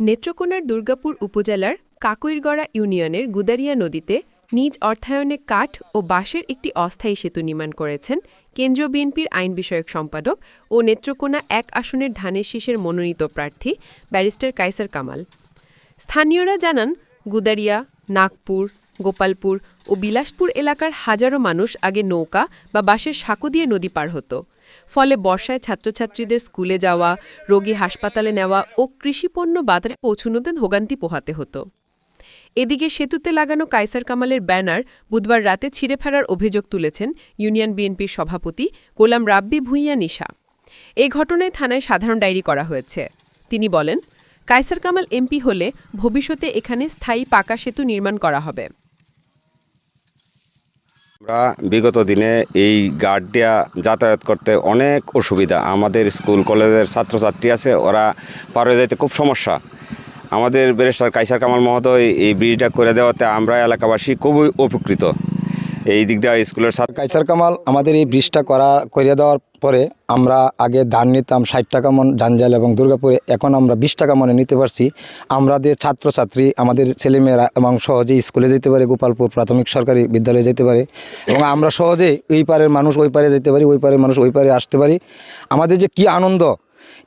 নেত্রকোনার দুর্গাপুর উপজেলার কাকইরগড়া ইউনিয়নের গুদারিয়া নদীতে নিজ অর্থায়নে কাঠ ও বাঁশের একটি অস্থায়ী সেতু নির্মাণ করেছেন কেন্দ্রীয় বিএনপির আইন বিষয়ক সম্পাদক ও নেত্রকোনা এক আসনের ধানের শীষের মনোনীত প্রার্থী ব্যারিস্টার কাইসার কামাল। স্থানীয়রা জানান, গুদারিয়া, নাগপুর, গোপালপুর ও বিলাসপুর এলাকার হাজারো মানুষ আগে নৌকা বা বাঁশের সাঁকো দিয়ে নদী পার হতো। ফলে বর্ষায় ছাত্রছাত্রীদের স্কুলে যাওয়া, রোগী হাসপাতালে নেওয়া ও কৃষিপণ্য বাজারে পৌঁছানোতে ভোগান্তি পোহাতে হতো। এদিকে সেতুতে লাগানো কাইসার কামালের ব্যানার বুধবার রাতে ছিঁড়ে ফেরার অভিযোগ তুলেছেন ইউনিয়ন বিএনপির সভাপতি গোলাম রাব্বি ভুঁইয়া নিশা। এই ঘটনায় থানায় সাধারণ ডায়েরি করা হয়েছে। তিনি বলেন কাইসার কামাল এমপি হলে ভবিষ্যতে এখানে স্থায়ী পাকা সেতু নির্মাণ করা হবে। আমরা বিগত দিনে এই গার্ড দিয়া যাতায়াত করতে অনেক অসুবিধা। আমাদের স্কুল, কলেজের ছাত্রছাত্রী আছে, ওরা পারে যেতে খুব সমস্যা। আমাদের ব্যারিস্টার কাইসার কামাল মহোদয় এই ব্রিজটা করে দেওয়াতে আমরা এলাকাবাসী খুবই উপকৃত। এই দিক দিয়ে স্কুলের কাইসার কামাল, আমাদের এই ব্রিজটা করা করে দেওয়ার পরে আমরা আগে ধান নিতাম, ষাট টাকা মন ডানজাল এবং দুর্গাপুরে। এখন আমরা বিশ টাকা মনে নিতে পারছি। আমাদের ছাত্রছাত্রী, আমাদের ছেলেমেয়েরা এবং সহজেই স্কুলে যেতে পারে, গোপালপুর প্রাথমিক সরকারি বিদ্যালয়ে যেতে পারে। এবং আমরা সহজেই এই পারের মানুষ ওই পারে যেতে পারি, ওই পারের মানুষ ওই পারে আসতে পারি। আমাদের যে কি আনন্দ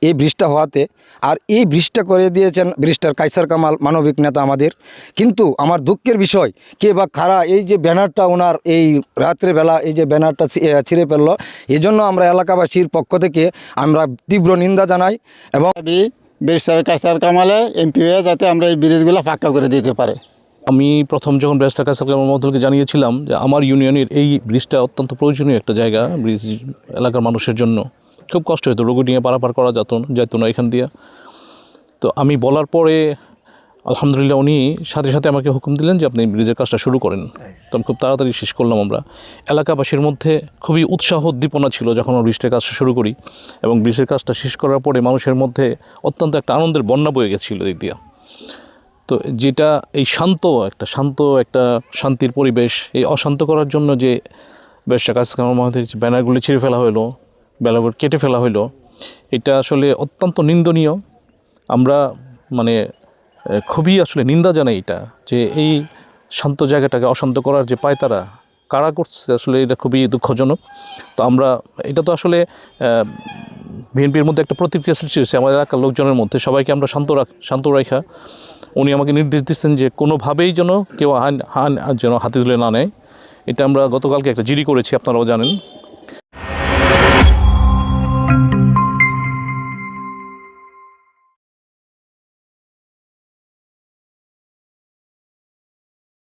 এই ব্রিজটা হওয়াতে আর এই ব্রিজটা করে দিয়েছেন ব্রিজটার কাইসার কামাল মানবিক নেতা আমাদের। কিন্তু আমার দুঃখের বিষয় কে বা খারা এই যে ব্যানারটা ওনার এই রাত্রেবেলা এই যে ব্যানারটা ছিঁড়ে ফেলল এই জন্য আমরা এলাকাবাসীর পক্ষ থেকে আমরা তীব্র নিন্দা জানাই এবং দাবি ব্যারিস্টার কাসার কামালে এমপি হয়ে যাতে আমরা এই ব্রিজগুলো ফাঁকা করে দিতে পারে। আমি প্রথম যখন ব্যারিস্টার কাসার কামাল মহোদয়কে জানিয়েছিলাম যে আমার ইউনিয়নের এই ব্রিজটা অত্যন্ত প্রয়োজনীয় একটা জায়গা ব্রিজ এলাকার মানুষের জন্য। খুব কষ্ট হতো রোগী নিয়ে পারাপার করা যেত যেত না এখান দিয়ে। তো আমি বলার পরে আলহামদুলিল্লাহ উনি সাথে সাথে আমাকে হুকুম দিলেন যে আপনি ব্রিজের কাজটা শুরু করেন। তো আমি খুব তাড়াতাড়ি শেষ করলাম আমরা। এলাকাবাসীর মধ্যে খুবই উৎসাহ উদ্দীপনা ছিল যখন আমরা ব্রিজের কাজটা শুরু করি এবং ব্রিজের কাজটা শেষ করার পরে মানুষের মধ্যে অত্যন্ত একটা আনন্দের বন্যা বয়ে গেছিল দিক দিয়ে। তো যেটা এই শান্ত একটা শান্ত একটা শান্তির পরিবেশ, এই অশান্ত করার জন্য যে ব্যবসা কাজ কামাল মহাদের ব্যানারগুলি ছিঁড়ে ফেলা হলো ব্যানারগুলো কেটে ফেলা হলো এটা আসলে অত্যন্ত নিন্দনীয়। আমরা মানে খুবই আসলে নিন্দা জানাই এটা, যে এই শান্ত জায়গাটাকে অশান্ত করার যে পায়তারা, কারা করছে আসলে এটা খুবই দুঃখজনক। তো আমরা, এটা তো আসলে বিএনপির মধ্যে একটা প্রতিক্রিয়া সৃষ্টি হয়েছে। আমাদের এলাকার লোকজনের মধ্যে সবাইকে আমরা শান্ত রাখ, শান্ত রাখা উনি আমাকে নির্দেশ দিচ্ছেন যে কোনোভাবেই যেন কেউ হান হান যেন হাতে তুলে না নেয়। এটা আমরা গতকালকে একটা জিডি করেছি, আপনারাও জানেন।